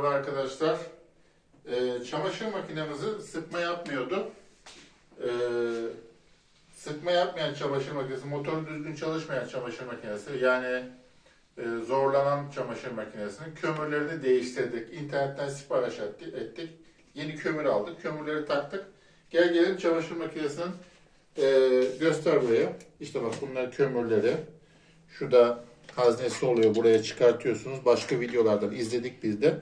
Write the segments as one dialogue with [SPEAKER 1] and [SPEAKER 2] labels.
[SPEAKER 1] Merhaba arkadaşlar. Ee, çamaşır makinemizi sıkma yapmıyordu. Ee, sıkma yapmayan çamaşır makinesi, motoru düzgün çalışmayan çamaşır makinesi, yani e, zorlanan çamaşır makinesinin kömürlerini değiştirdik. İnternetten sipariş etti- ettik. Yeni kömür aldık. Kömürleri taktık. Gel gelelim çamaşır makinesinin e, göster buraya. İşte bak bunlar kömürleri. Şu da haznesi oluyor. Buraya çıkartıyorsunuz. Başka videolardan izledik biz de.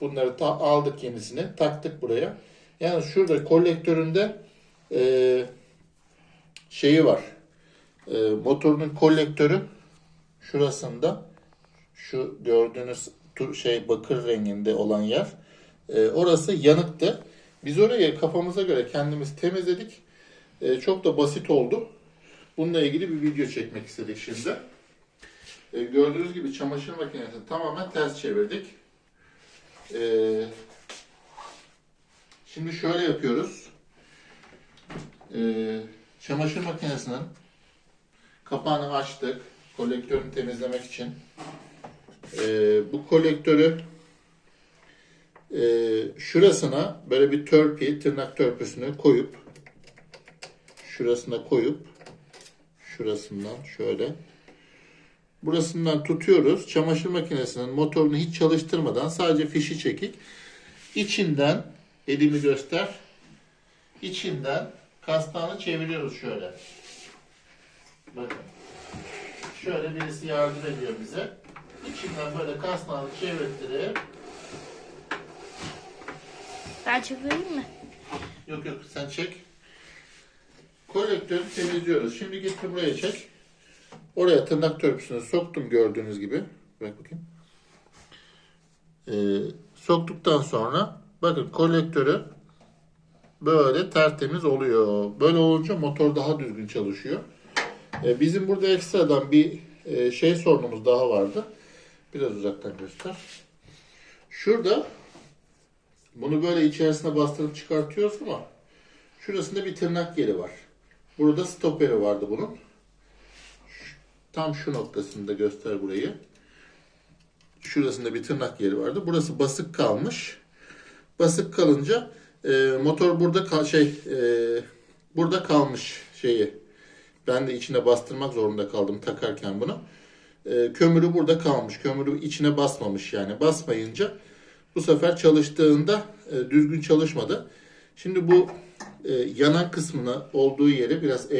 [SPEAKER 1] Bunları ta- aldık yenisini. Taktık buraya. Yani şurada kolektöründe e, şeyi var. E, motorunun kolektörü şurasında şu gördüğünüz şey bakır renginde olan yer. E, orası yanıktı. Biz orayı kafamıza göre kendimiz temizledik. E, çok da basit oldu. Bununla ilgili bir video çekmek istedik şimdi. E, gördüğünüz gibi çamaşır makinesini tamamen ters çevirdik. E, şimdi şöyle yapıyoruz. E, çamaşır makinesinin kapağını açtık. Kolektörünü temizlemek için. E, bu kolektörü e, şurasına böyle bir törpü, tırnak törpüsünü koyup şurasına koyup şurasından şöyle burasından tutuyoruz. Çamaşır makinesinin motorunu hiç çalıştırmadan sadece fişi çekik içinden elimi göster. içinden kastağını çeviriyoruz şöyle. Bakın. Şöyle birisi yardım ediyor bize. İçinden böyle kastağını çevirttirip
[SPEAKER 2] Ben çevireyim mi?
[SPEAKER 1] Yok yok sen çek. Kolektörü temizliyoruz. Şimdi getir buraya çek. Oraya tırnak törpüsünü soktum gördüğünüz gibi. Bak bakayım. Ee, soktuktan sonra bakın kolektörü böyle tertemiz oluyor. Böyle olunca motor daha düzgün çalışıyor. Ee, bizim burada ekstradan bir e, şey sorunumuz daha vardı. Biraz uzaktan göster. Şurada bunu böyle içerisine bastırıp çıkartıyoruz ama şurasında bir tırnak yeri var. Burada stoperi vardı bunun. Tam şu noktasında göster burayı. Şurasında bir tırnak yeri vardı. Burası basık kalmış. Basık kalınca e, motor burada kal şey e, burada kalmış şeyi. Ben de içine bastırmak zorunda kaldım takarken bunu. E, kömürü burada kalmış. Kömürü içine basmamış yani. Basmayınca bu sefer çalıştığında e, düzgün çalışmadı. Şimdi bu e, yanan kısmına olduğu yeri biraz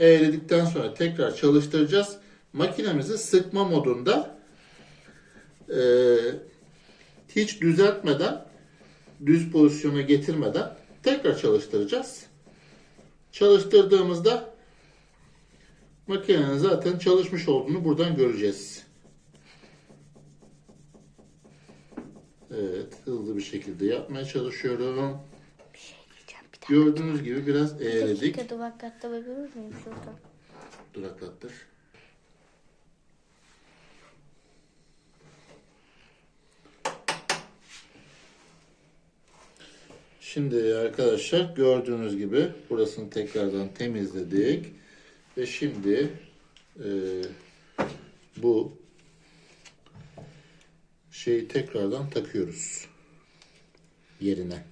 [SPEAKER 1] eğeleyeceğiz. Eğeledikten sonra tekrar çalıştıracağız. Makinemizi sıkma modunda e, hiç düzeltmeden düz pozisyona getirmeden tekrar çalıştıracağız. Çalıştırdığımızda makinenin zaten çalışmış olduğunu buradan göreceğiz. Evet, hızlı bir şekilde yapmaya çalışıyorum.
[SPEAKER 2] Bir şey diyeceğim bir dakika.
[SPEAKER 1] Gördüğünüz gibi biraz
[SPEAKER 2] Bir
[SPEAKER 1] eğledik.
[SPEAKER 2] dakika duvakkatta görür müyüm şurada?
[SPEAKER 1] Duraklattır. Şimdi arkadaşlar gördüğünüz gibi burasını tekrardan temizledik. Ve şimdi e, bu şeyi tekrardan takıyoruz yerine.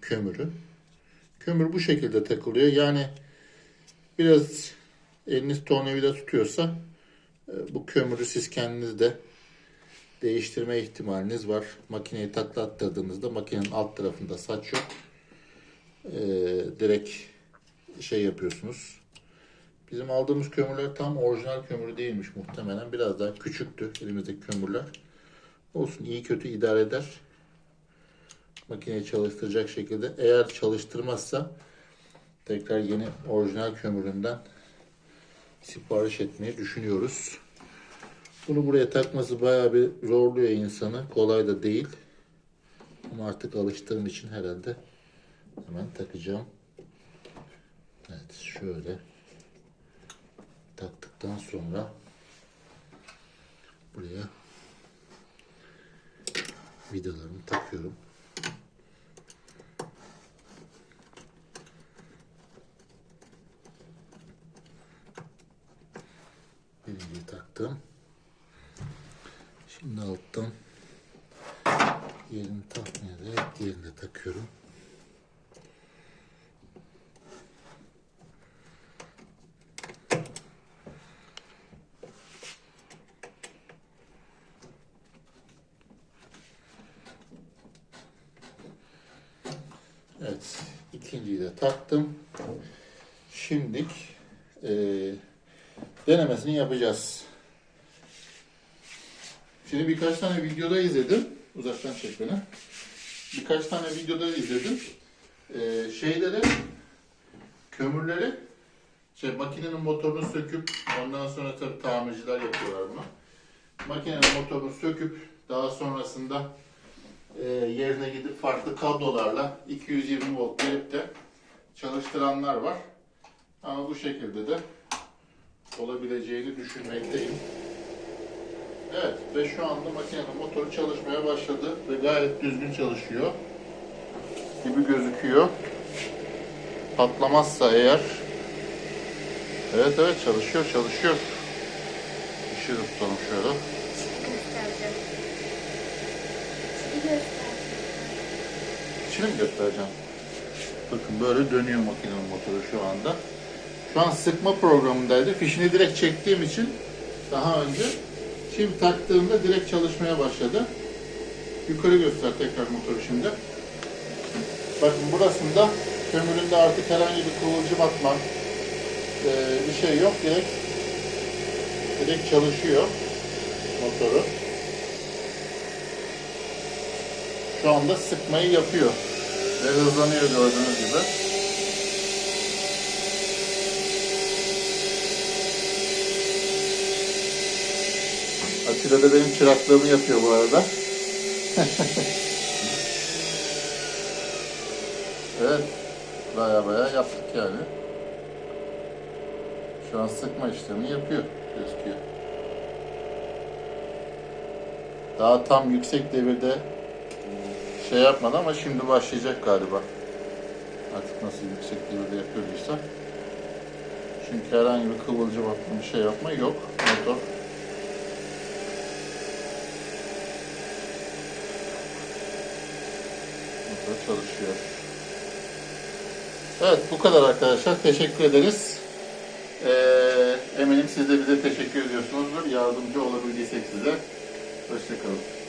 [SPEAKER 1] Kömürü. Kömür bu şekilde takılıyor. Yani biraz eliniz tornavida tutuyorsa e, bu kömürü siz kendiniz de değiştirme ihtimaliniz var. Makineyi takla attırdığınızda makinenin alt tarafında saç yok. E, direkt şey yapıyorsunuz. Bizim aldığımız kömürler tam orijinal kömürü değilmiş muhtemelen. Biraz daha küçüktü elimizdeki kömürler. Olsun iyi kötü idare eder. Makineyi çalıştıracak şekilde. Eğer çalıştırmazsa tekrar yeni orijinal kömüründen sipariş etmeyi düşünüyoruz. Bunu buraya takması bayağı bir zorluyor insanı. Kolay da değil. Ama artık alıştığım için herhalde hemen takacağım. Evet şöyle taktıktan sonra buraya vidalarımı takıyorum. Birinciyi taktım. Şimdi alttan Diğerini takmayarak diğerini de takıyorum. Evet, ikinciyi de taktım. Şimdilik eee, denemesini yapacağız. Şimdi birkaç tane videoda izledim. Uzaktan çek beni. Birkaç tane videoda izledim. Ee, şeyleri, kömürleri, şey makinenin motorunu söküp ondan sonra tabii tamirciler yapıyorlar bunu. Makinenin motorunu söküp daha sonrasında e, yerine gidip farklı kablolarla 220 volt verip de çalıştıranlar var. Ama bu şekilde de olabileceğini düşünmekteyim. Evet ve şu anda makinenin motoru çalışmaya başladı ve gayet düzgün çalışıyor gibi gözüküyor. Patlamazsa eğer Evet evet çalışıyor çalışıyor. Işığı tutalım şöyle. İçini mi göstereceğim? Bakın böyle dönüyor makinenin motoru şu anda. Şu an sıkma programındaydı. Fişini direkt çektiğim için daha önce şimdi taktığımda direkt çalışmaya başladı. Yukarı göster tekrar motoru şimdi. Bakın burasında kömüründe artık herhangi bir kıvılcım atma eee, bir şey yok. Direkt direkt çalışıyor motoru. Şu anda sıkmayı yapıyor. Ve hızlanıyor gördüğünüz gibi. Da benim çıraklığımı yapıyor bu arada. evet. Baya baya yaptık yani. Şu an sıkma işlemini yapıyor. Gözüküyor. Daha tam yüksek devirde şey yapmadı ama şimdi başlayacak galiba. Artık nasıl yüksek devirde yapıyorduysa. Çünkü herhangi bir kıvılcım atma bir şey yapma yok. Motor motor çalışıyor. Evet bu kadar arkadaşlar. Teşekkür ederiz. Ee, eminim siz de bize teşekkür ediyorsunuzdur. Yardımcı olabildiysek size. Hoşçakalın.